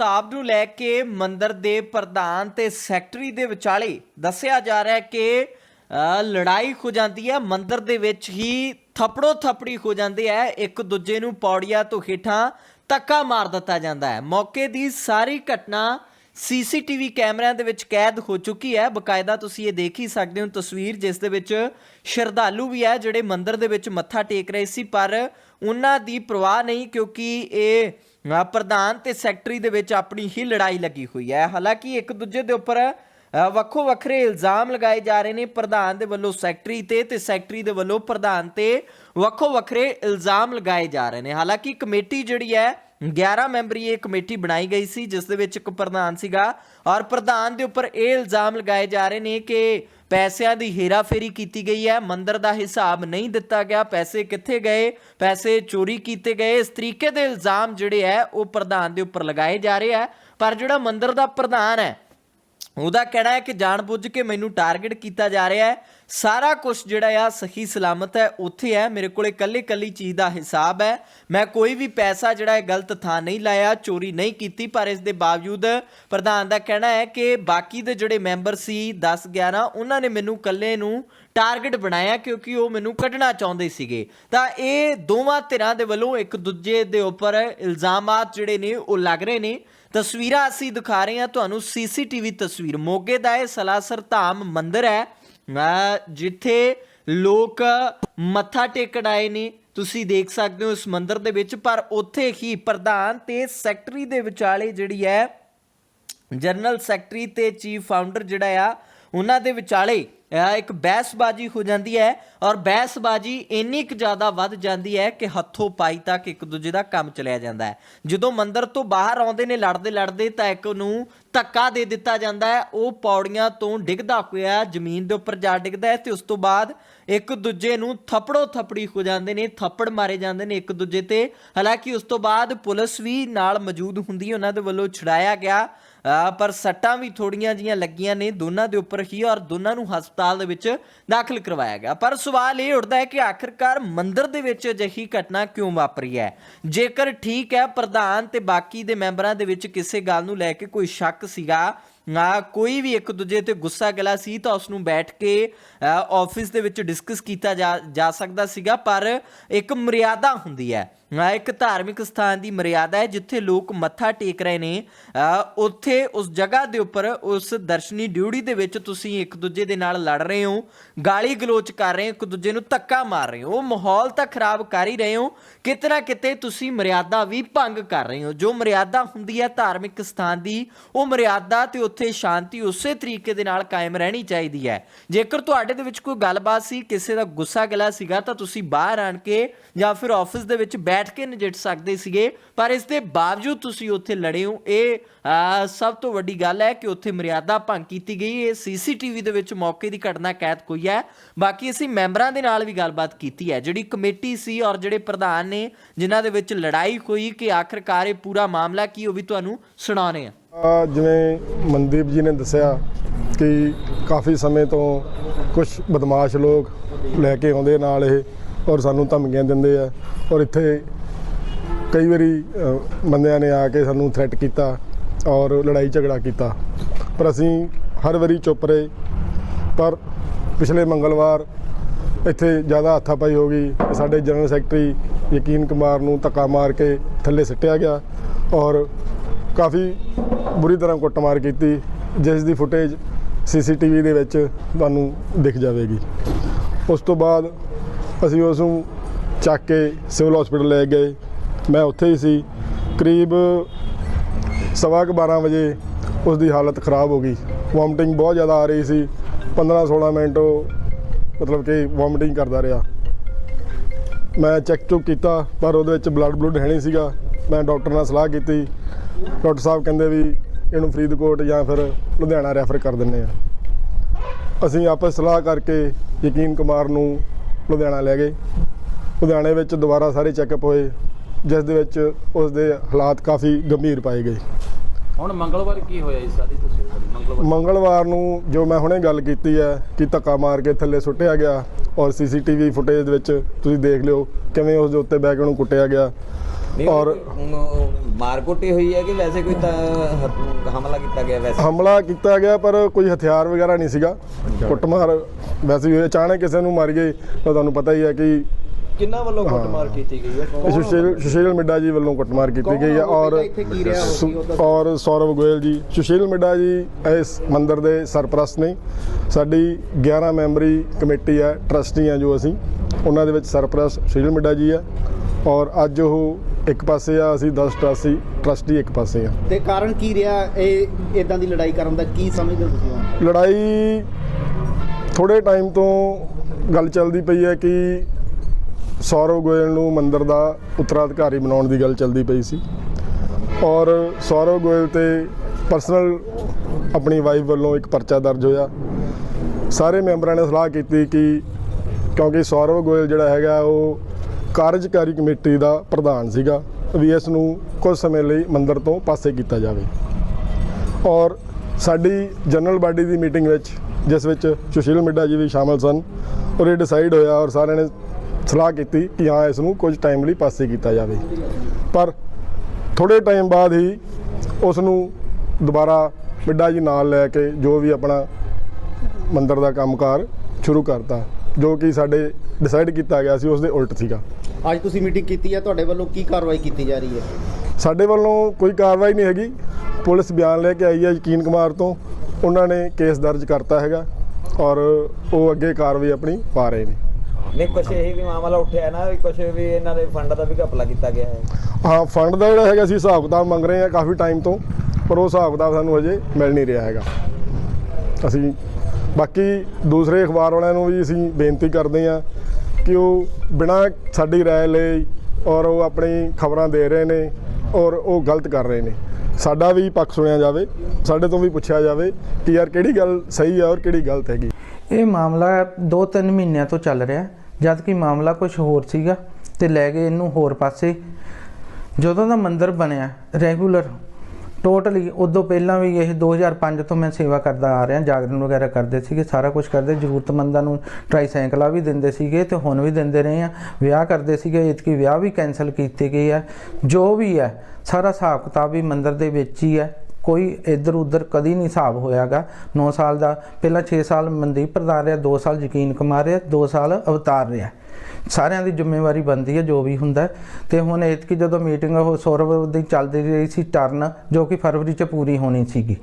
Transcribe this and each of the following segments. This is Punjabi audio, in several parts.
ਤਾਬ ਨੂੰ ਲੈ ਕੇ ਮੰਦਰ ਦੇ ਪ੍ਰਧਾਨ ਤੇ ਸੈਕਟਰੀ ਦੇ ਵਿਚਾਲੇ ਦੱਸਿਆ ਜਾ ਰਿਹਾ ਹੈ ਕਿ ਲੜਾਈ ਹੋ ਜਾਂਦੀ ਹੈ, ਮੰਦਰ ਦੇ ਵਿੱਚ ਹੀ ਥਪੜੋ ਥਪੜੀ ਹੋ ਜਾਂਦੀ ਹੈ, ਇੱਕ ਦੂਜੇ ਨੂੰ ਪੌੜੀਆਂ ਤੋਂ ਹੇਠਾਂ ਧੱਕਾ ਮਾਰ ਦਿੱਤਾ ਜਾਂਦਾ ਹੈ। ਮੌਕੇ ਦੀ ਸਾਰੀ ਘਟਨਾ ਸੀਸੀਟੀਵੀ ਕੈਮਰਿਆਂ ਦੇ ਵਿੱਚ ਕੈਦ ਹੋ ਚੁੱਕੀ ਹੈ। ਬਕਾਇਦਾ ਤੁਸੀਂ ਇਹ ਦੇਖ ਹੀ ਸਕਦੇ ਹੋ ਤਸਵੀਰ, ਜਿਸ ਦੇ ਵਿੱਚ ਸ਼ਰਧਾਲੂ ਵੀ ਹੈ, ਜਿਹੜੇ ਮੰਦਿਰ ਦੇ ਵਿੱਚ ਮੱਥਾ ਟੇਕ ਰਹੇ ਸੀ, ਪਰ ਉਹਨਾਂ ਦੀ ਪ੍ਰਵਾਹ ਨਹੀਂ, ਕਿਉਂਕਿ ਇਹ ਪ੍ਰਧਾਨ ਤੇ ਸੈਕਟਰੀ ਦੇ ਵਿੱਚ ਆਪਣੀ ਹੀ ਲੜਾਈ ਲੱਗੀ ਹੋਈ ਹੈ। ਹਾਲਾਂਕਿ ਇੱਕ ਦੂਜੇ ਦੇ ਉੱਪਰ ਵੱਖੋ ਵੱਖਰੇ ਇਲਜ਼ਾਮ ਲਗਾਏ ਜਾ ਰਹੇ ਨੇ। ਪ੍ਰਧਾਨ ਦੇ ਵੱਲੋਂ ਸੈਕਟਰੀ ਤੇ ਤੇ ਸੈਕਟਰੀ ਦੇ ਵੱਲੋਂ ਪ੍ਰਧਾਨ ਤੇ ਵੱਖੋ ਵੱਖਰੇ ਇਲਜ਼ਾਮ ਲਗਾਏ ਜਾ ਰਹੇ ਨੇ। ਹਾਲਾਂਕਿ ਕਮੇਟੀ ਜਿਹੜੀ ਹੈ 11 ਮੈਂਬਰੀ ਇਹ ਕਮੇਟੀ ਬਣਾਈ ਗਈ ਸੀ, ਜਿਸ ਦੇ ਵਿੱਚ ਇੱਕ ਪ੍ਰਧਾਨ ਸੀਗਾ ਔਰ ਪ੍ਰਧਾਨ ਦੇ ਉੱਪਰ ਇਹ ਇਲਜ਼ਾਮ ਲਗਾਏ ਜਾ ਰਹੇ ਨੇ ਕਿ ਪੈਸਿਆਂ ਦੀ ਹੇਰਾਫੇਰੀ ਕੀਤੀ ਗਈ ਹੈ, ਮੰਦਰ ਦਾ ਹਿਸਾਬ ਨਹੀਂ ਦਿੱਤਾ ਗਿਆ, ਪੈਸੇ ਕਿੱਥੇ ਗਏ, ਪੈਸੇ ਚੋਰੀ ਕੀਤੇ ਗਏ, ਇਸ ਤਰੀਕੇ ਦੇ ਇਲਜ਼ਾਮ ਜਿਹੜੇ ਹੈ, ਉਹ ਪ੍ਰਧਾਨ ਦੇ ਉੱਪਰ ਲਗਾਏ ਜਾ ਰਹੇ ਹੈ, ਪਰ ਜਿਹੜਾ ਮੰਦਰ ਦਾ ਪ੍ਰਧਾਨ ਹੈ, ਉਹਦਾ ਕਹਿਣਾ ਹੈ ਕਿ ਜਾਣਬੁੱਝ ਕੇ ਮੈਨੂੰ ਟਾਰਗੇਟ ਕੀਤਾ ਜਾ ਰਿਹਾ ਹੈ ਸਾਰਾ ਕੁਝ ਜਿਹੜਾ ਆ ਸਹੀ ਸਲਾਮਤ ਹੈ, ਉੱਥੇ ਹੈ, ਮੇਰੇ ਕੋਲੇ ਕੱਲੀ ਕੱਲੀ ਚੀਜ਼ ਦਾ ਹਿਸਾਬ ਹੈ। ਮੈਂ ਕੋਈ ਵੀ ਪੈਸਾ ਜਿਹੜਾ ਹੈ ਗਲਤ ਥਾਂ ਨਹੀਂ ਲਾਇਆ, ਚੋਰੀ ਨਹੀਂ ਕੀਤੀ, ਪਰ ਇਸ ਦੇ ਬਾਵਜੂਦ ਪ੍ਰਧਾਨ ਦਾ ਕਹਿਣਾ ਹੈ ਕਿ ਬਾਕੀ ਦੇ ਜਿਹੜੇ ਮੈਂਬਰ ਸੀ 10 11 ਉਹਨਾਂ ਨੇ ਮੈਨੂੰ ਕੱਲੇ ਨੂੰ ਟਾਰਗੇਟ ਬਣਾਇਆ ਕਿਉਂਕਿ ਉਹ ਮੈਨੂੰ ਕੱਢਣਾ ਚਾਹੁੰਦੇ ਸੀਗੇ। ਤਾਂ ਇਹ ਦੋਵਾਂ ਧਿਰਾਂ ਦੇ ਵੱਲੋਂ ਇੱਕ ਦੂਜੇ ਦੇ ਉੱਪਰ ਇਲਜ਼ਾਮਾਤ ਜਿਹੜੇ ਨੇ, ਉਹ ਲੱਗ ਰਹੇ ਨੇ। ਤਸਵੀਰਾਂ ਅਸੀਂ ਦਿਖਾ ਰਹੇ ਹਾਂ, ਤੁਹਾਨੂੰ ਸੀਸੀਟੀਵੀ ਤਸਵੀਰ। ਮੋਗੇ ਦਾ ਇਹ ਸਲਾਸਰ ਧਾਮ ਮੰਦਿਰ ਹੈ। ਜਿੱਥੇ ਲੋਕ ਮੱਥਾ ਟੇਕਣ ਆਏ ਨੇ, ਤੁਸੀਂ ਦੇਖ ਸਕਦੇ ਹੋ ਇਸ ਮੰਦਿਰ ਦੇ ਵਿੱਚ, ਪਰ ਉੱਥੇ ਹੀ ਪ੍ਰਧਾਨ ਤੇ ਸੈਕਟਰੀ ਦੇ ਵਿਚਾਲੇ ਜਿਹੜੀ ਹੈ, ਜਨਰਲ ਸੈਕਟਰੀ ਤੇ ਚੀਫ ਫਾਊਂਡਰ ਜਿਹੜਾ ਆ, ਉਹਨਾਂ ਦੇ ਵਿਚਾਲੇ ਅਹ ਇੱਕ ਬਹਿਸਬਾਜ਼ੀ ਹੋ ਜਾਂਦੀ ਹੈ ਔਰ ਬਹਿਸਬਾਜ਼ੀ ਇੰਨੀ ਕੁ ਜ਼ਿਆਦਾ ਵੱਧ ਜਾਂਦੀ ਹੈ ਕਿ ਹੱਥੋਂ ਪਾਈ ਤੱਕ ਇੱਕ ਦੂਜੇ ਦਾ ਕੰਮ ਚਲਿਆ ਜਾਂਦਾ ਹੈ। ਜਦੋਂ ਮੰਦਰ ਤੋਂ ਬਾਹਰ ਆਉਂਦੇ ਨੇ ਲੜਦੇ ਲੜਦੇ ਤਾਂ ਇੱਕ ਨੂੰ ਧੱਕਾ ਦੇ ਦਿੱਤਾ ਜਾਂਦਾ ਹੈ। ਉਹ ਪੌੜੀਆਂ ਤੋਂ ਡਿੱਗਦਾ ਹੋਇਆ ਜ਼ਮੀਨ ਦੇ ਉੱਪਰ ਜਾ ਡਿੱਗਦਾ ਹੈ ਤੇ ਉਸ ਤੋਂ ਬਾਅਦ ਇੱਕ ਦੂਜੇ ਨੂੰ ਥੱਪੜੋ ਥੱਪੜੀ ਹੋ ਜਾਂਦੇ ਨੇ, ਥੱਪੜ ਮਾਰੇ ਜਾਂਦੇ ਨੇ ਇੱਕ ਦੂਜੇ ਤੇ। ਹਾਲਾਂਕਿ ਉਸ ਤੋਂ ਬਾਅਦ ਪੁਲਿਸ ਵੀ ਨਾਲ ਮੌਜੂਦ ਹੁੰਦੀ ਉਹਨਾਂ ਦੇ ਵੱਲੋਂ ਛੁਡਾਇਆ ਗਿਆ। ਪਰ ਸੱਟਾਂ ਵੀ ਥੋੜੀਆਂ ਜੀਆਂ ਲੱਗੀਆਂ ਨੇ ਦੋਨਾਂ ਦੇ ਉੱਪਰ ਹੀ ਔਰ ਦੋਨਾਂ ਨੂੰ ਹਸਪਤਾਲ ਦੇ ਵਿੱਚ ਦਾਖਲ ਕਰਵਾਇਆ ਗਿਆ। ਪਰ ਸਵਾਲ ਇਹ ਉੱਠਦਾ ਹੈ ਕਿ ਆਖਿਰਕਾਰ ਮੰਦਿਰ ਦੇ ਵਿੱਚ ਅਜਿਹੀ ਘਟਨਾ ਕਿਉਂ ਵਾਪਰੀ ਹੈ? ਜੇਕਰ ਠੀਕ ਹੈ, ਪ੍ਰਧਾਨ ਤੇ ਬਾਕੀ ਦੇ ਮੈਂਬਰਾਂ ਦੇ ਵਿੱਚ ਕਿਸੇ ਗੱਲ ਨੂੰ ਲੈ ਕੇ ਕੋਈ ਸ਼ੱਕ ਸੀਗਾ ਕੋਈ ਵੀ ਇੱਕ ਦੂਜੇ ਤੇ ਗੁੱਸਾ ਗਿਲਾ ਸੀ ਤਾਂ ਉਸ ਨੂੰ ਬੈਠ ਕੇ ਆਫਿਸ ਦੇ ਵਿੱਚ ਡਿਸਕਸ ਕੀਤਾ ਜਾ ਜਾ ਸਕਦਾ ਸੀਗਾ, ਪਰ ਇੱਕ ਮਰਿਆਦਾ ਹੁੰਦੀ ਹੈ। ਨਾ ਇੱਕ ਧਾਰਮਿਕ ਸਥਾਨ ਦੀ ਮਰਿਆਦਾ ਹੈ ਜਿੱਥੇ ਲੋਕ ਮੱਥਾ ਟੇਕ ਰਹੇ ਨੇ। ਉੱਥੇ ਉਸ ਜਗ੍ਹਾ ਦੇ ਉੱਪਰ ਉਸ ਦਰਸ਼ਨੀ ਡਿਊਟੀ ਦੇ ਵਿੱਚ ਤੁਸੀਂ ਇੱਕ ਦੂਜੇ ਦੇ ਨਾਲ ਲੜ ਰਹੇ ਹੋ, ਗਾਲੀ ਗਲੋਚ ਕਰ ਰਹੇ ਹੋ, ਇੱਕ ਦੂਜੇ ਨੂੰ ਧੱਕਾ ਮਾਰ ਰਹੇ ਹੋ ਉਹ ਮਾਹੌਲ ਤਾਂ ਖਰਾਬ ਕਰ ਹੀ ਰਹੇ ਹੋ ਕਿਤੇ ਨਾ ਕਿਤੇ ਤੁਸੀਂ ਮਰਿਆਦਾ ਵੀ ਭੰਗ ਕਰ ਰਹੇ ਹੋ। ਜੋ ਮਰਿਆਦਾ ਹੁੰਦੀ ਹੈ ਧਾਰਮਿਕ ਸਥਾਨ ਦੀ, ਉਹ ਮਰਿਆਦਾ ਤੇ ਉੱਥੇ ਸ਼ਾਂਤੀ ਉਸੇ ਤਰੀਕੇ ਦੇ ਨਾਲ ਕਾਇਮ ਰਹਿਣੀ ਚਾਹੀਦੀ ਹੈ। ਜੇਕਰ ਤੁਹਾਡੇ ਦੇ ਵਿੱਚ ਕੋਈ ਗੱਲਬਾਤ ਸੀ, ਕਿਸੇ ਦਾ ਗੁੱਸਾ ਗਲਾ ਸੀਗਾ, ਤਾਂ ਤੁਸੀਂ ਬਾਹਰ ਆਣ ਕੇ ਜਾਂ ਫਿਰ ਆਫਿਸ ਦੇ ਵਿੱਚ ਬੈਠ ਬੈਠ ਕੇ ਨਜਿੱਠ ਸਕਦੇ ਸੀਗੇ, ਪਰ ਇਸ ਦੇ ਬਾਵਜੂਦ ਤੁਸੀਂ ਉੱਥੇ ਲੜੇ ਹੋ। ਇਹ ਸਭ ਤੋਂ ਵੱਡੀ ਗੱਲ ਹੈ ਕਿ ਉੱਥੇ ਮਰਿਆਦਾ ਭੰਗ ਕੀਤੀ ਗਈ। ਇਹ ਸੀਸੀਟੀਵੀ ਦੇ ਵਿੱਚ ਮੌਕੇ ਦੀ ਘਟਨਾ ਕੈਦ ਹੋਈ ਹੈ। ਬਾਕੀ ਅਸੀਂ ਮੈਂਬਰਾਂ ਦੇ ਨਾਲ ਵੀ ਗੱਲਬਾਤ ਕੀਤੀ ਹੈ। ਜਿਹੜੀ ਕਮੇਟੀ ਸੀ ਔਰ ਜਿਹੜੇ ਪ੍ਰਧਾਨ ਨੇ, ਜਿਨ੍ਹਾਂ ਦੇ ਵਿੱਚ ਲੜਾਈ ਹੋਈ ਕਿ ਆਖਰਕਾਰ ਇਹ ਪੂਰਾ ਮਾਮਲਾ ਕੀ, ਉਹ ਵੀ ਤੁਹਾਨੂੰ ਸੁਣਾਉਣੇ ਆ ਆ, ਜਿਵੇਂ ਮਨਦੀਪ ਜੀ ਨੇ ਦੱਸਿਆ ਕਿ ਕਾਫੀ ਸਮੇਂ ਤੋਂ ਕੁਝ ਬਦਮਾਸ਼ ਲੋਕ ਲੈ ਕੇ ਆਉਂਦੇ ਨਾਲ ਇਹ ਔਰ ਸਾਨੂੰ ਧਮਕੀਆਂ ਦਿੰਦੇ ਆ। ਔਰ ਇੱਥੇ ਕਈ ਵਾਰੀ ਅ, ਬੰਦਿਆਂ ਨੇ ਆ ਕੇ ਸਾਨੂੰ ਥ੍ਰੈਟ ਕੀਤਾ ਔਰ ਲੜਾਈ ਝਗੜਾ ਕੀਤਾ। ਪਰ ਅਸੀਂ ਹਰ ਵਾਰੀ ਚੁੱਪ ਰਹੇ। ਪਰ ਪਿਛਲੇ ਮੰਗਲਵਾਰ ਇੱਥੇ ਜ਼ਿਆਦਾ ਹੱਥਾਪਾਈ ਹੋ ਗਈ। ਸਾਡੇ ਜਨਰਲ ਸੈਕਟਰੀ ਯਕੀਨ ਕੁਮਾਰ ਨੂੰ ਧੱਕਾ ਮਾਰ ਕੇ ਥੱਲੇ ਸਿੱਟਿਆ ਗਿਆ ਔਰ ਕਾਫੀ ਬੁਰੀ ਤਰ੍ਹਾਂ ਕੁੱਟਮਾਰ ਕੀਤੀ ਜਿਸ ਦੀ ਫੁਟੇਜ ਸੀਸੀਟੀਵੀ ਦੇ ਵਿੱਚ ਤੁਹਾਨੂੰ ਦਿਖ ਜਾਵੇਗੀ। ਉਸ ਤੋਂ ਬਾਅਦ ਅਸੀਂ ਉਸ ਨੂੰ ਚੱਕ ਕੇ ਸਿਵਲ ਹਸਪੀਟਲ ਲੈ ਗਏ। ਮੈਂ ਉੱਥੇ ਹੀ ਸੀ। ਕਰੀਬ ਸਵਾ ਕੁ 12 ਵਜੇ ਉਸ ਦੀ ਹਾਲਤ ਖਰਾਬ ਹੋ ਗਈ। ਵੋਮਟਿੰਗ ਬਹੁਤ ਜ਼ਿਆਦਾ ਆ ਰਹੀ ਸੀ। 15 16 ਮਿੰਟ ਉਹ ਮਤਲਬ ਕਿ ਵੋਮਟਿੰਗ ਕਰਦਾ ਰਿਹਾ। ਮੈਂ ਚੈੱਕ ਚੁੱਕ ਕੀਤਾ, ਪਰ ਉਹਦੇ ਵਿੱਚ ਬਲੱਡ ਬਲੂਡ ਹੈ ਨਹੀਂ ਸੀਗਾ। ਮੈਂ ਡਾਕਟਰ ਨਾਲ ਸਲਾਹ ਕੀਤੀ। ਡਾਕਟਰ ਸਾਹਿਬ ਕਹਿੰਦੇ ਵੀ ਇਹਨੂੰ ਫਰੀਦਕੋਟ ਜਾਂ ਫਿਰ ਲੁਧਿਆਣਾ ਰੈਫਰ ਕਰ ਦਿੰਨੇ ਆ। ਅਸੀਂ ਆਪਸ ਸਲਾਹ ਕਰਕੇ ਯਕੀਨ ਕੁਮਾਰ ਨੂੰ ਲੁਧਿਆਣਾ ਲੈ ਗਏ। ਲੁਧਿਆਣੇ ਵਿੱਚ ਦੁਬਾਰਾ ਸਾਰੇ ਚੈੱਕਅਪ ਹੋਏ ਜਿਸ ਦੇ ਵਿੱਚ ਉਸ ਦੇ ਹਾਲਾਤ ਕਾਫੀ ਗੰਭੀਰ ਪਾਏ ਗਏ। ਹੁਣ ਮੰਗਲਵਾਰ ਕੀ ਹੋਇਆ ਇਸ ਸਾਰੀ ਜੀ, ਮੰਗਲਵਾਰ। ਮੰਗਲਵਾਰ ਨੂੰ ਜੋ ਮੈਂ ਹੁਣੇ ਗੱਲ ਕੀਤੀ ਹੈ ਕਿ ਧੱਕਾ ਮਾਰ ਕੇ ਥੱਲੇ ਸੁੱਟਿਆ ਗਿਆ ਔਰ ਸੀਸੀਟੀਵੀ ਫੁਟੇਜ ਦੇ ਵਿੱਚ ਤੁਸੀਂ ਦੇਖ ਲਿਓ ਕਿਵੇਂ ਉਸ ਦੇ ਉੱਤੇ ਬੈ ਕੇ ਉਹਨੂੰ ਕੁੱਟਿਆ ਗਿਆ। ਔਰ ਮਾਰ ਕੁੱਟੀ ਹੋਈ ਹੈ ਕਿ ਵੈਸੇ ਕੋਈ ਹਮਲਾ ਕੀਤਾ ਗਿਆ ਵੈਸੇ? ਹਮਲਾ ਕੀਤਾ ਗਿਆ ਪਰ ਕੋਈ ਹਥਿਆਰ ਵਗੈਰਾ ਨਹੀਂ ਸੀਗਾ। ਕੁੱਟਮਾਰ ਵੈਸੇ ਹੀ। ਅਚਾਨਕ ਕਿਸੇ ਨੂੰ ਮਾਰ ਗਏ ਤਾਂ ਤੁਹਾਨੂੰ ਪਤਾ ਹੀ ਹੈ ਕਿ ਕਿੰਨਾ ਵੱਲੋਂ ਕੁੱਟਮਾਰ ਕੀਤੀ ਗਈ ਹੈ? ਸੁਸ਼ੀਲ ਸੁਸ਼ੀਲ ਮਿੱਡਾ ਜੀ ਵੱਲੋਂ ਕੁੱਟਮਾਰ ਕੀਤੀ ਗਈ ਹੈ ਔਰ ਔਰ ਸੌਰਵ ਗੋਇਲ ਜੀ। ਸੁਸ਼ੀਲ ਮਿੱਡਾ ਜੀ ਇਸ ਮੰਦਿਰ ਦੇ ਸਰਪ੍ਰਸਤ ਨੇ। ਸਾਡੀ 11 ਮੈਂਬਰੀ ਕਮੇਟੀ ਹੈ ਟਰਸਟੀ ਆ ਜੋ ਅਸੀਂ। ਉਹਨਾਂ ਦੇ ਵਿੱਚ ਸਰਪ੍ਰਸਤ ਸੁਸ਼ੀਲ ਮਿੱਡਾ ਜੀ ਹੈ। ਔਰ ਅੱਜ ਉਹ ਇੱਕ ਪਾਸੇ ਆ ਅਸੀਂ 10 ਟਰਸਟੀ ਟਰਸਟੀ ਇੱਕ ਪਾਸੇ ਆ। ਤੇ ਕਾਰਨ ਕੀ ਰਿਹਾ? ਇਹ ਇਦਾਂ ਦੀ ਲੜਾਈ ਕਰਨ ਦਾ ਕੀ ਸਮਝਦੇ ਹੋ ਤੁਸੀਂ? ਲੜਾਈ ਥੋੜੇ ਟਾਈਮ ਤੋਂ ਗੱਲ ਚੱਲਦੀ ਪਈ ਹੈ ਕਿ ਸੌਰਵ ਗੋਇਲ ਨੂੰ ਮੰਦਿਰ ਦਾ ਉੱਤਰਾਧਿਕਾਰੀ ਬਣਾਉਣ ਦੀ ਗੱਲ ਚੱਲਦੀ ਪਈ ਸੀ। ਔਰ ਸੌਰਵ ਗੋਇਲ ਤੇ ਪਰਸਨਲ ਆਪਣੀ ਵਾਈਫ ਵੱਲੋਂ ਇੱਕ ਪਰਚਾ ਦਰਜ ਹੋਇਆ। ਸਾਰੇ ਮੈਂਬਰਾਂ ਨੇ ਸਲਾਹ ਕੀਤੀ ਕਿ ਕਿਉਂਕਿ ਸੌਰਵ ਗੋਇਲ ਜਿਹੜਾ ਹੈਗਾ ਉਹ ਕਾਰਜਕਾਰੀ ਕਮੇਟੀ ਦਾ ਪ੍ਰਧਾਨ ਸੀਗਾ, ਵੀ ਇਸ ਨੂੰ ਕੁਝ ਸਮੇਂ ਲਈ ਮੰਦਰ ਤੋਂ ਪਾਸੇ ਕੀਤਾ ਜਾਵੇ। ਔਰ ਸਾਡੀ ਜਨਰਲ ਬਾਡੀ ਦੀ ਮੀਟਿੰਗ ਵਿੱਚ, ਜਿਸ ਵਿੱਚ ਸੁਸ਼ੀਲ ਮਿੱਡਾ ਜੀ ਵੀ ਸ਼ਾਮਲ ਸਨ ਔਰ ਇਹ ਡਿਸਾਈਡ ਹੋਇਆ ਔਰ ਸਾਰਿਆਂ ਨੇ ਸਲਾਹ ਕੀਤੀ ਕਿ ਹਾਂ, ਇਸ ਨੂੰ ਕੁਝ ਟਾਈਮ ਲਈ ਪਾਸੇ ਕੀਤਾ ਜਾਵੇ। ਪਰ ਥੋੜੇ ਟਾਈਮ ਬਾਅਦ ਹੀ ਉਸ ਨੂੰ ਦੁਬਾਰਾ ਮਿੱਡਾ ਜੀ ਨਾਲ ਲੈ ਕੇ ਜੋ ਵੀ ਆਪਣਾ ਮੰਦਰ ਦਾ ਕੰਮਕਾਰ ਸ਼ੁਰੂ ਕਰਤਾ। ਜੋ ਕਿ ਸਾਡੇ ਡਿਸਾਈਡ ਕੀਤਾ ਗਿਆ ਸੀ ਉਸ ਦੇ ਉਲਟ ਸੀਗਾ। ਅੱਜ ਤੁਸੀਂ ਮੀਟਿੰਗ ਕੀਤੀ ਹੈ ਤੁਹਾਡੇ ਵੱਲੋਂ ਕੀ ਕਾਰਵਾਈ ਕੀਤੀ ਜਾ ਰਹੀ ਹੈ? ਸਾਡੇ ਵੱਲੋਂ ਕੋਈ ਕਾਰਵਾਈ ਨਹੀਂ ਹੈਗੀ। ਪੁਲਿਸ ਬਿਆਨ ਲੈ ਕੇ ਆਈ ਹੈ ਯਕੀਨ ਕੁਮਾਰ ਤੋਂ। ਉਹਨਾਂ ਨੇ ਕੇਸ ਦਰਜ ਕਰਤਾ ਹੈਗਾ ਔਰ ਉਹ ਅੱਗੇ ਕਾਰਵਾਈ ਆਪਣੀ ਪਾ ਰਹੇ ਨੇ। ਨਹੀਂ ਕੁਛ ਇਹ ਵੀ ਮਾਮਲਾ ਉੱਠਿਆ ਨਾ ਵੀ ਕੁਛ ਵੀ ਇਹਨਾਂ ਦੇ ਫੰਡ ਦਾ ਵੀ ਘਪਲਾ ਕੀਤਾ ਗਿਆ ਹੈ। ਹਾਂ ਫੰਡ ਦਾ ਜਿਹੜਾ ਹੈਗਾ ਅਸੀਂ ਹਿਸਾਬ ਕਿਤਾਬ ਮੰਗ ਰਹੇ ਹਾਂ ਕਾਫੀ ਟਾਈਮ ਤੋਂ ਪਰ ਉਹ ਹਿਸਾਬ ਕਿਤਾਬ ਸਾਨੂੰ ਅਜੇ ਮਿਲ ਨਹੀਂ ਰਿਹਾ ਹੈਗਾ। ਅਸੀਂ ਬਾਕੀ ਦੂਸਰੇ ਅਖਬਾਰ ਵਾਲਿਆਂ ਨੂੰ ਵੀ ਅਸੀਂ ਬੇਨਤੀ ਕਰਦੇ ਹਾਂ ਕਿ ਉਹ ਬਿਨਾਂ ਸਾਡੀ ਰਾਏ ਲਈ ਔਰ ਉਹ ਆਪਣੀ ਖਬਰਾਂ ਦੇ ਰਹੇ ਨੇ ਔਰ ਉਹ ਗਲਤ ਕਰ ਰਹੇ ਨੇ। ਸਾਡਾ ਵੀ ਪੱਖ ਸੁਣਿਆ ਜਾਵੇ, ਸਾਡੇ ਤੋਂ ਵੀ ਪੁੱਛਿਆ ਜਾਵੇ ਕਿ ਯਾਰ ਕਿਹੜੀ ਗੱਲ ਸਹੀ ਹੈ ਔਰ ਕਿਹੜੀ ਗਲਤ ਹੈਗੀ। ਇਹ ਮਾਮਲਾ 2-3 ਮਹੀਨਿਆਂ ਤੋਂ ਚੱਲ ਰਿਹਾ, ਜਦ ਕਿ ਮਾਮਲਾ ਕੁਝ ਹੋਰ ਸੀਗਾ ਤੇ ਲੈ ਗਏ ਇਹਨੂੰ ਹੋਰ ਪਾਸੇ। ਜਦੋਂ ਦਾ ਮੰਦਿਰ ਬਣਿਆ ਰੈਗੂਲਰ ਟੋਟਲੀ ਉਦੋਂ ਪਹਿਲਾਂ ਵੀ ਇਹ 2005 ਤੋਂ ਮੈਂ ਸੇਵਾ ਕਰਦਾ ਆ ਰਿਹਾ, ਜਾਗਰਣ ਵਗੈਰਾ ਕਰਦੇ ਸੀਗੇ, ਸਾਰਾ ਕੁਝ ਕਰਦੇ, ਜ਼ਰੂਰਤਮੰਦਾਂ ਨੂੰ ਟ੍ਰਾਈਸਾਈਕਲਾਂ ਵੀ ਦਿੰਦੇ ਸੀਗੇ ਤੇ ਹੁਣ ਵੀ ਦਿੰਦੇ ਰਹੇ ਆ। ਵਿਆਹ ਕਰਦੇ ਸੀਗੇ, ਇਤਕੀ ਵਿਆਹ ਵੀ ਕੈਨਸਲ ਕੀਤੇ ਗਏ ਆ। ਜੋ ਵੀ ਹੈ ਸਾਰਾ ਹਿਸਾਬ ਕਿਤਾਬ ਵੀ ਮੰਦਰ ਦੇ ਵਿੱਚ ਹੀ ਹੈ ਕੋਈ ਇੱਧਰ ਉੱਧਰ ਕਦੀ ਨਹੀਂ ਹਿਸਾਬ ਹੋਇਆਗਾ। 9 ਸਾਲ ਦਾ, ਪਹਿਲਾਂ 6 ਸਾਲ ਮਨਦੀਪ ਪ੍ਰਧਾਨ ਰਿਹਾ 2 ਸਾਲ ਯਕੀਨ ਕੁਮਾਰ ਰਿਹਾ 2 ਸਾਲ ਅਵਤਾਰ ਰਿਹਾ। ਸਾਰਿਆਂ ਦੀ ਜ਼ਿੰਮੇਵਾਰੀ ਬਣਦੀ ਹੈ, ਜੋ ਵੀ ਹੁੰਦਾ ਹੈ। ਤੇ ਹੁਣ ਐਤਕੀ ਜਦੋਂ ਮੀਟਿੰਗ ਉਹ ਸੌਰਵ ਦੀ ਚੱਲਦੀ ਰਹੀ ਸੀ ਟਰਨ, ਜੋ ਕਿ ਫਰਵਰੀ ਚ ਪੂਰੀ ਹੋਣੀ ਸੀਗੀ।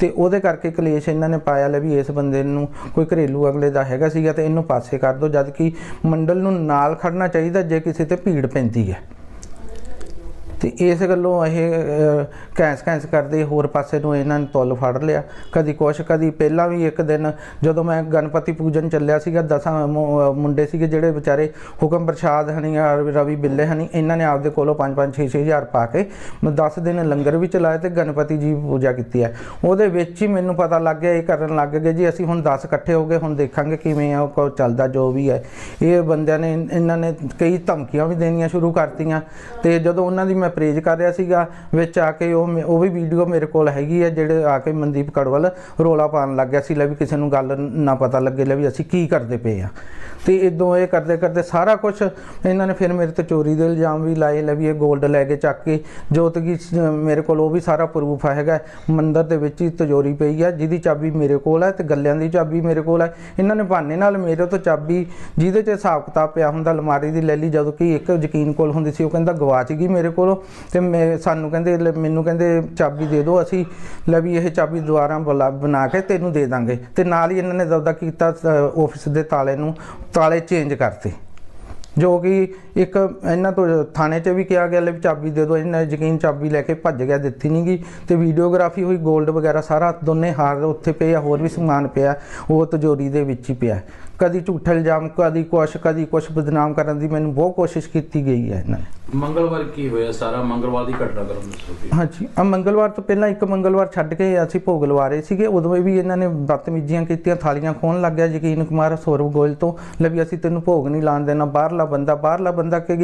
ਤੇ ਉਹਦੇ ਕਰਕੇ ਕਲੇਸ਼ ਇਹਨਾਂ ਨੇ ਪਾਇਆ ਲੈ ਵੀ ਇਸ ਬੰਦੇ ਨੂੰ ਕੋਈ ਘਰੇਲੂ ਅਗਲੇ ਦਾ ਹੈਗਾ ਸੀਗਾ ਤੇ ਇਹਨੂੰ ਪਾਸੇ ਕਰ ਦਿਓ ਜਦ ਕਿ ਮੰਡਲ ਨੂੰ ਨਾਲ ਖੜਨਾ ਚਾਹੀਦਾ, ਜੇ ਕਿਸੇ ਤੇ ਭੀੜ ਪੈਂਦੀ ਹੈ। ਤੇ ਇਸ ਗੱਲੋਂ ਇਹ ਅਹ, ਕੈਂਸ ਕੈਂਸ ਕਰਦੇ ਹੋਰ ਪਾਸੇ ਨੂੰ ਇਹਨਾਂ ਨੇ ਤੁੱਲ ਫੜ ਲਿਆ। ਕਦੀ ਕੁਛ ਕਦੀ ਪਹਿਲਾਂ ਵੀ ਇੱਕ ਦਿਨ ਜਦੋਂ ਮੈਂ ਗਣਪਤੀ ਪੂਜਨ ਚੱਲਿਆ ਸੀਗਾ ਦਸਾਂ ਮੁ- ਮੁੰਡੇ ਸੀਗੇ ਜਿਹੜੇ ਵਿਚਾਰੇ ਹੁਕਮ ਪ੍ਰਸ਼ਾਦ ਹਨੀ ਆ ਰਵੀ ਬਿੱਲੇ ਹਨੀ ਇਹਨਾਂ ਨੇ ਆਪਦੇ ਕੋਲੋਂ 5-5 6-6 ਹਜ਼ਾਰ ਪਾ ਕੇ 10 ਦਿਨ ਲੰਗਰ ਵੀ ਚਲਾਏ ਤੇ ਗਣਪਤੀ ਜੀ ਪੂਜਾ ਕੀਤੀ ਹੈ। ਉਹਦੇ ਵਿੱਚ ਹੀ ਮੈਨੂੰ ਪਤਾ ਲੱਗ ਗਿਆ ਇਹ ਕਰਨ ਲੱਗ ਗਏ ਜੀ ਅਸੀਂ ਹੁਣ 10 ਇਕੱਠੇ ਹੋ ਗਏ ਹੁਣ ਦੇਖਾਂਗੇ ਕਿਵੇਂ ਆ ਉਹ ਚੱਲਦਾ ਜੋ ਵੀ ਹੈ। ਇਹ ਬੰਦਿਆਂ ਨੇ ਇਹਨਾਂ ਨੇ ਕਈ ਧਮਕੀਆਂ ਵੀ ਦੇਣੀਆਂ ਸ਼ੁਰੂ ਕਰਤੀਆਂ ਤੇ ਜਦੋਂ ਉਹਨਾਂ ਦੀ ਮੈਂ ਪ੍ਰੇਜ ਕਰ ਰਿਹਾ ਸੀਗਾ, ਵਿੱਚ ਆ ਕੇ ਉਹ ਮੇ- ਉਹ ਵੀ ਵੀਡੀਓ ਮੇਰੇ ਕੋਲ ਹੈਗੀ ਹੈ ਜਿਹੜੇ ਆ ਕੇ ਮਨਦੀਪ ਕੜਵਲ ਰੋਲਾ ਪਾਉਣ ਲੱਗ ਗਿਆ ਸੀ ਲੈ ਵੀ ਕਿਸੇ ਨੂੰ ਗੱਲ ਨਾ ਪਤਾ ਲੱਗੇ ਲੈ ਵੀ ਅਸੀਂ ਕੀ ਕਰਦੇ ਪਏ ਆ। ਤੇ ਇਦੋਂ ਇਹ ਕਰਦੇ ਕਰਦੇ ਸਾਰਾ ਕੁਝ ਇਹਨਾਂ ਨੇ ਫਿਰ ਮੇਰੇ ਤੇ ਚੋਰੀ ਦੇ ਇਲਜ਼ਾਮ ਵੀ ਲਾਏ ਲੈ ਵੀ ਇਹ 골ਡ ਲੈ ਕੇ ਚੱਕ ਕੇ ਜੋ ਕਿ ਮੇਰੇ ਕੋਲ ਉਹ ਵੀ ਸਾਰਾ ਪ੍ਰੂਫ ਹੈਗਾ, ਮੰਦਰ ਦੇ ਵਿੱਚ ਹੀ ਤਜੋਰੀ ਪਈ ਆ, ਜਿਹਦੀ ਚਾਬੀ ਮੇਰੇ ਕੋਲ ਹੈ ਤੇ ਗੱਲਿਆਂ ਦੀ ਚਾਬੀ ਮੇਰੇ ਕੋਲ ਹੈ ਇਹਨਾਂ ਨੇ ਬਹਾਨੇ ਨਾਲ ਮੇਰੇ ਤੋਂ ਚਾਬੀ, ਜਿਹਦੇ 'ਚ ਹਿਸਾਬ ਕਿਤਾਬ ਪਿਆ ਹੁੰਦਾ, ਅਲਮਾਰੀ ਦੀ ਲੈ ਲਈ, ਜਦੋਂ ਕਿ ਇੱਕ ਯਕੀਨ ਕੋਲ ਹੁੰਦੀ ਸੀ, ਉਹ ਕਹਿੰਦਾ ਗਵਾਚ ਗਈ ਮੇਰੇ ਕੋਲ। ਤੇ ਮੈਂ ਸਾਨੂੰ ਕਹਿੰਦੇ ਮੈਨੂੰ ਕਹਿੰਦੇ ਚਾਬੀ ਦੇ ਦਿਓ, ਅਸੀਂ ਲੈ ਵੀ ਇਹ ਚਾਬੀ ਦੁਬਾਰਾ ਬੁਲਾ- ਬਣਾ ਕੇ ਤੈਨੂੰ ਦੇ ਦਾਂਗੇ। ਤੇ ਨਾਲ ਹੀ ਇਹਨਾਂ ਨੇ ਦਬਦਾ ਕੀਤਾ ਆਫਿਸ ਦੇ ਤਾਲੇ ਨੂੰ, ਤਾਲੇ ਚੇਂਜ ਕਰਤੇ। ਜੋ ਕਿ ਇੱਕ ਇਹਨਾਂ ਤੋਂ ਥਾਣੇ 'ਚ ਵੀ ਕਿਹਾ ਗਿਆ, ਲੈ ਵੀ ਚਾਬੀ ਦੇ ਦਿਓ, ਇਹਨਾਂ ਨੇ ਯਕੀਨ ਚਾਬੀ ਲੈ ਕੇ ਭੱਜ ਗਿਆ, ਦਿੱਤੀ ਨਹੀਂ ਗਈ ਤੇ ਵੀਡੀਓਗ੍ਰਾਫੀ ਹੋਈ 골ਡ ਵਗੈਰਾ ਸਾਰਾ ਦੋਨੇ ਹਾਰ ਉੱਥੇ ਪਏ ਆ, ਹੋਰ ਵੀ ਸਮਾਨ ਪਿਆ, ਉਹ ਤਜੋਰੀ ਦੇ ਵਿੱਚ ਹੀ ਪਿਆ। ਕਦੀ ਝੂਠੇ ਇਲਜ਼ਾਮ, ਕਦੀ ਕੁਛ ਕਦੀ ਕੁਛ ਬਦਨਾਮ ਕਰਨ ਦੀ ਮੈਨੂੰ ਬਹੁਤ ਕੋਸ਼ਿਸ਼ ਕੀਤੀ ਗਈ ਹੈ ਇਹਨਾਂ ਨੇ। ਮੰਗਲਵਾਰ ਕੀ ਹੋਇਆ ਸਾਰਾ? ਮੰਗਲਵਾਰ ਦੀ ਘਟਨਾ ਕਰਮ ਦੱਸੋ ਹਾਂਜੀ ਆ ਮੰਗਲਵਾਰ ਤੋਂ ਪਹਿਲਾਂ ਇੱਕ ਮੰਗਲਵਾਰ ਛੱਡ ਕੇ ਅਸੀਂ ਭੋਗ ਲਵਾ ਰਹੇ ਸੀਗੇ। ਉਦੋਂ ਵੀ ਇਹਨਾਂ ਨੇ ਬਦਤਮੀਜ਼ੀਆਂ ਕੀਤੀਆਂ, ਥਾਲੀਆਂ ਖੋਣ ਲੱਗ ਗਿਆ ਯਕੀਨ ਕੁਮਾਰ ਸੌਰਵ ਗੋਇਲ ਤੋਂ, ਲੈ ਵੀ ਅਸੀਂ ਤੈਨੂੰ ਭੋਗ ਨਹੀਂ ਲਾਣ ਦੇਣਾ। ਬਾਹਰਲਾ ਬੰਦਾ ਬਾਹਰਲਾ ਬੰਦਾ ਕਿ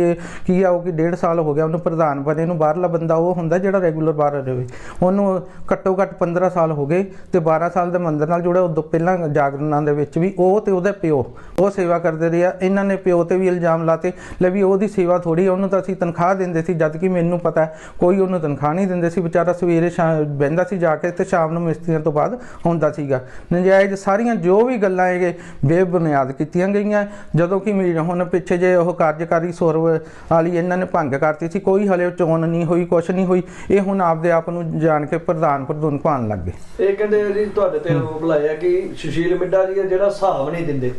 ਕੀ ਆ ਉਹ ਕਿ ਡੇਢ ਸਾਲ ਹੋ ਗਿਆ, ਉਹਨੂੰ ਪ੍ਰਧਾਨ ਬਣੇ ਨੂੰ। ਬਾਹਰਲਾ ਬੰਦਾ ਉਹ ਹੁੰਦਾ ਜਿਹੜਾ ਰੈਗੂਲਰ ਬਾਹਰ ਰਹੇ। ਉਹਨੂੰ ਘੱਟੋ ਘੱਟ 15 ਸਾਲ ਹੋ ਗਏ ਤੇ 12 ਸਾਲ ਦੇ ਮੰਦਰ ਨਾਲ ਜੁੜਿਆ। ਉਦੋਂ ਪਹਿਲਾਂ ਜਾਗਰਨਾਂ ਦੇ ਵਿੱਚ ਵੀ ਉਹ ਤੇ ਉਹਦਾ ਪਿਓ, ਉਹ ਸੇਵਾ ਕਰਦੇ ਰਹੇ ਆ। ਇਹਨਾਂ ਨੇ ਪਿਓ ਤੇ ਵੀ ਇਲਜ਼ਾਮ ਲਾਤੇ। ਲੈ ਵੀ ਉਹਦੀ ਸੇਵਾ ਥੋੜੀ ਉਹਨੂੰ ਤਾਂ ਅਸੀਂ ਸੀ ਤਨਖਾਹ ਦਿੰਦੇ ਸੀ, ਜਦ ਕਿ ਮੈਨੂੰ ਪਤਾ ਕੋਈ ਉਹਨੂੰ ਤਨਖਾਹ ਨਹੀਂ ਦਿੰਦੇ ਸੀ। ਵਿਚਾਰਾ ਸਵੇਰੇ ਸ਼ਾਮ ਸੀ ਜਾ ਕੇ ਤੇ ਸ਼ਾਮ ਨੂੰ ਮਿਸਤਰੀਆਂ ਤੋਂ ਬਾਅਦ ਆਉਂਦਾ ਸੀਗਾ। ਨਜਾਇਜ਼ ਸਾਰੀਆਂ ਜੋ ਵੀ ਗੱਲਾਂ ਹੈਗੇ ਬੇਬੁਨਿਆਦ ਕੀਤੀਆਂ ਗਈਆਂ। ਜਦੋਂ ਕਿ ਹੁਣ ਪਿੱਛੇ ਜੇ ਉਹ ਕਾਰਜਕਾਰੀ ਸੁਰ ਵਾਲੀ ਇਹਨਾਂ ਨੇ ਭੰਗ ਕਰਤੀ ਸੀ, ਕੋਈ ਹਲੇ ਚੋਣ ਨਹੀਂ ਹੋਈ, ਕੁਛ ਨਹੀਂ ਹੋਈ। ਇਹ ਹੁਣ ਆਪਦੇ ਆਪ ਨੂੰ ਜਾਣ ਕੇ ਪ੍ਰਧਾਨ ਪ੍ਰਧੂਨ ਪਾਉਣ ਲੱਗ ਗਏ। ਇਹ ਕਹਿੰਦੇ ਜੀ ਤੁਹਾਡੇ ਤੇ ਆਰੋਪ ਲਾਇਆ ਕਿ ਸੁਸ਼ੀਲ ਮਿੱਡਾ ਜੀ ਜਿਹੜਾ ਹਿਸਾਬ ਨਹੀਂ ਦਿੰਦੇ।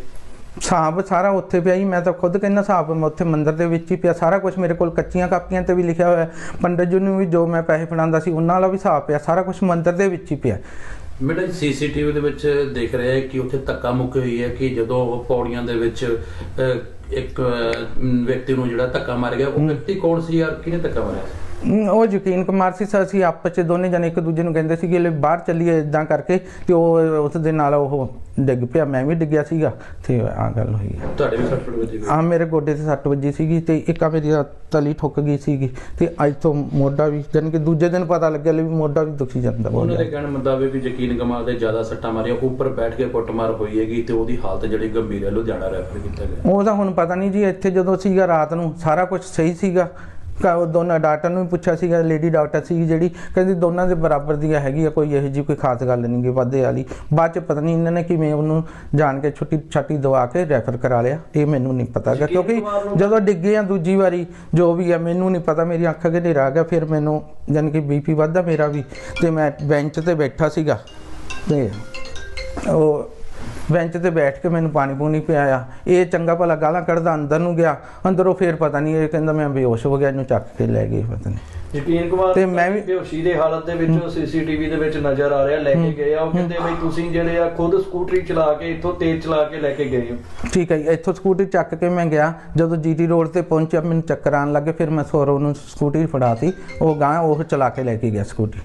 ਹਿਸਾਬ ਸਾਰਾ ਉੱਥੇ ਪਿਆ ਹੀ ਮੈਂ ਤਾਂ ਖੁਦ ਕਹਿੰਦਾ ਹਿਸਾਬ ਮੈਂ ਉੱਥੇ ਮੰਦਿਰ ਦੇ ਵਿੱਚ ਹੀ ਪਿਆ। ਸਾਰਾ ਕੁਝ ਮੇਰੇ ਕੋਲ ਕੱਚੀਆਂ ਕਾਪੀਆਂ ਤੇ ਵੀ ਲਿਖਿਆ ਹੋਇਆ। ਪੰਡਤ ਜੀ ਨੂੰ ਵੀ ਜੋ ਮੈਂ ਪੈਸੇ ਫੜਾਉਂਦਾ ਸੀ ਉਹਨਾਂ ਵਾਲਾ ਵੀ ਹਿਸਾਬ ਪਿਆ। ਸਾਰਾ ਕੁਝ ਮੰਦਿਰ ਦੇ ਵਿੱਚ ਹੀ ਪਿਆ। ਮੈਡਮ ਸੀਸੀਟੀਵੀ ਦੇ ਵਿੱਚ ਦੇਖ ਰਿਹਾ ਹੈ ਕਿ ਉੱਥੇ ਧੱਕਾ ਮੁੱਕੀ ਹੋਈ ਹੈ ਕਿ ਜਦੋਂ ਉਹ ਪੌੜੀਆਂ ਦੇ ਵਿੱਚ ਇੱਕ ਵਿਅਕਤੀ ਨੂੰ ਜਿਹੜਾ ਧੱਕਾ ਮਾਰ ਗਿਆ ਉਹ ਵਿਅਕਤੀ ਕੌਣ ਸੀ ਯਾਰ? ਕਿਹਨੇ ਧੱਕਾ ਮਾਰਿਆ? ਉਹ ਯਕੀਨ ਕੁਮਾਰ ਸੀ ਸਰ ਅਸੀਂ ਆਪਸ ਚ ਦੋਨੇ ਜਣੇ ਇੱਕ ਦੂਜੇ ਨੂੰ ਕਹਿੰਦੇ ਸੀ ਕਿ ਲੈ ਬਾਹਰ ਚੱਲੀਏ ਇਦਾਂ ਕਰਕੇ ਤੇ ਉਹ ਉਸ ਦੇ ਨਾਲ ਉਹ ਡਿੱਗ ਪਿਆ ਮੈਂ ਵੀ ਡਿੱਗਿਆ ਸੀਗਾ ਤੇ ਆ ਗੱਲ ਹੋਈ ਤੁਹਾਡੇ ਵੀ ਸੱਟ ਵੱਜੀ ਗਈ ਆ ਮੇਰੇ ਗੋਡੇ ਤੇ ਸੱਟ ਵੱਜੀ ਸੀਗੀ ਤੇ ਇੱਕ ਆ ਮੇਰੀ ਤਲੀ ਠੁੱਕ ਗਈ ਸੀਗੀ ਤੇ ਅੱਜ ਤੋਂ ਮੋਢਾ ਵੀ ਜਾਣੀ ਕਿ ਦੂਜੇ ਦਿਨ ਪਤਾ ਲੱਗਿਆ ਲੈ ਵੀ ਮੋਢਾ ਵੀ ਦੁਖੀ ਜਾਂਦਾ ਉਹਨਾਂ ਦੇ। ਕਹਿਣ ਮੁਤਾਬਿਕ ਵੀ ਯਕੀਨ ਕਮਾਲ ਦੇ ਜ਼ਿਆਦਾ ਸੱਟਾਂ ਮਾਰੀਆਂ ਉੱਪਰ ਬੈਠ ਕੇ ਕੁੱਟਮਾਰ ਹੋਈ ਹੈਗੀ ਤੇ ਉਹਦੀ ਹਾਲਤ ਜਿਹੜੀ ਗੰਭੀਰ ਹੈ ਲੁਧਿਆਣਾ ਰੈਫਰ ਕੀਤਾ ਗਿਆ। ਉਹਦਾ ਹੁਣ ਪਤਾ ਨਹੀਂ ਜੀ ਇੱਥੇ ਜਦੋਂ ਸੀਗਾ ਰਾਤ ਨੂੰ ਸਾਰਾ ਕੁਝ ਸਹੀ ਸੀਗਾ ਉਹ ਦੋਨਾਂ ਡਾਕਟਰ ਨੂੰ ਵੀ ਪੁੱਛਿਆ ਸੀਗਾ ਲੇਡੀ ਡਾਕਟਰ ਸੀ ਜਿਹੜੀ ਕਹਿੰਦੀ ਦੋਨਾਂ ਦੇ ਬਰਾਬਰ ਦੀ ਹੈਗੀ ਆ ਕੋਈ ਇਹੋ ਜਿਹੀ ਕੋਈ ਖਾਸ ਗੱਲ ਨਹੀਂ ਗੀ ਵਾਧੇ ਵਾਲੀ। ਬਾਅਦ ਚ ਪਤਾ ਨਹੀਂ ਇਹਨਾਂ ਨੇ ਕਿਵੇਂ ਉਹਨੂੰ ਜਾਣ ਕੇ ਛੁੱਟੀ ਛਾਟੀ ਦਵਾ ਕੇ ਰੈਫਰ ਕਰਾ ਲਿਆ। ਇਹ ਮੈਨੂੰ ਨਹੀਂ ਪਤਾ ਗਾ ਕਿਉਂਕਿ ਜਦੋਂ ਡਿੱਗੇ ਆ ਦੂਜੀ ਵਾਰੀ ਜੋ ਵੀ ਆ ਮੈਨੂੰ ਨਹੀਂ ਪਤਾ ਮੇਰੀ ਅੱਖ ਅੱਗੇ ਹਨੇਰਾ ਆ ਗਿਆ ਫਿਰ ਮੈਨੂੰ ਜਾਣੀ ਕਿ ਬੀਪੀ ਵੱਧਦਾ ਮੇਰਾ ਵੀ ਤੇ ਮੈਂ ਬੈਂਚ ਤੇ ਬੈਠਾ ਸੀਗਾ। ਤੇ ਉਹ ਬੈਂਚ ਤੇ ਬੈਠ ਕੇ ਮੈਨੂੰ ਪਾਣੀ ਪੂਣੀ ਪਿਆਇਆ। ਇਹ ਚੰਗਾ ਭਲਾ ਗਾਲਾਂ ਕੱਢਦਾ ਅੰਦਰ ਨੂੰ ਗਿਆ। ਅੰਦਰੋਂ ਫੇਰ ਪਤਾ ਨਹੀਂ ਇਹ ਕਹਿੰਦਾ ਮੈਂ ਬੇਹੋਸ਼ ਹੋ ਗਿਆ ਇਹਨੂੰ ਚੱਕ ਕੇ ਲੈ ਗਏ ਪਤਾ ਨਹੀਂ। ਯਕੀਨ ਕੁਮਾਰ ਤੇ ਮੈਂ ਵੀ- ਬੇਹੋਸ਼ੀ ਦੇ ਹਾਲਤ ਦੇ ਵਿੱਚ ਸੀਸੀਟੀਵੀ ਦੇ ਵਿੱਚ ਨਜ਼ਰ ਆ ਰਿਹਾ ਲੈ ਕੇ ਗਏ ਆ। ਉਹ ਕਹਿੰਦੇ ਬਈ ਤੁਸੀਂ ਜਿਹੜੇ ਆ ਖੁਦ ਸਕੂਟਰੀ ਚਲਾ ਕੇ ਇੱਥੋਂ ਤੇਜ਼ ਚਲਾ ਕੇ ਲੈ ਕੇ ਗਏ ਹੋ। ਠੀਕ ਹੈ ਇੱਥੋਂ ਸਕੂਟੀ ਚੱਕ ਕੇ ਮੈਂ ਗਿਆ। ਜਦੋਂ ਜੀਟੀ ਰੋਡ ਤੇ ਪਹੁੰਚਿਆ ਮੈਨੂੰ ਚੱਕਰ ਆਉਣ ਲੱਗੇ ਫਿਰ ਮੈਂ ਸੌਰਵ ਨੂੰ ਸਕੂਟੀ ਫੜਾਤੀ। ਉਹ ਗਾਂ ਉਹ ਚਲਾ ਕੇ ਲੈ ਕੇ ਗਿਆ ਸਕੂਟੀ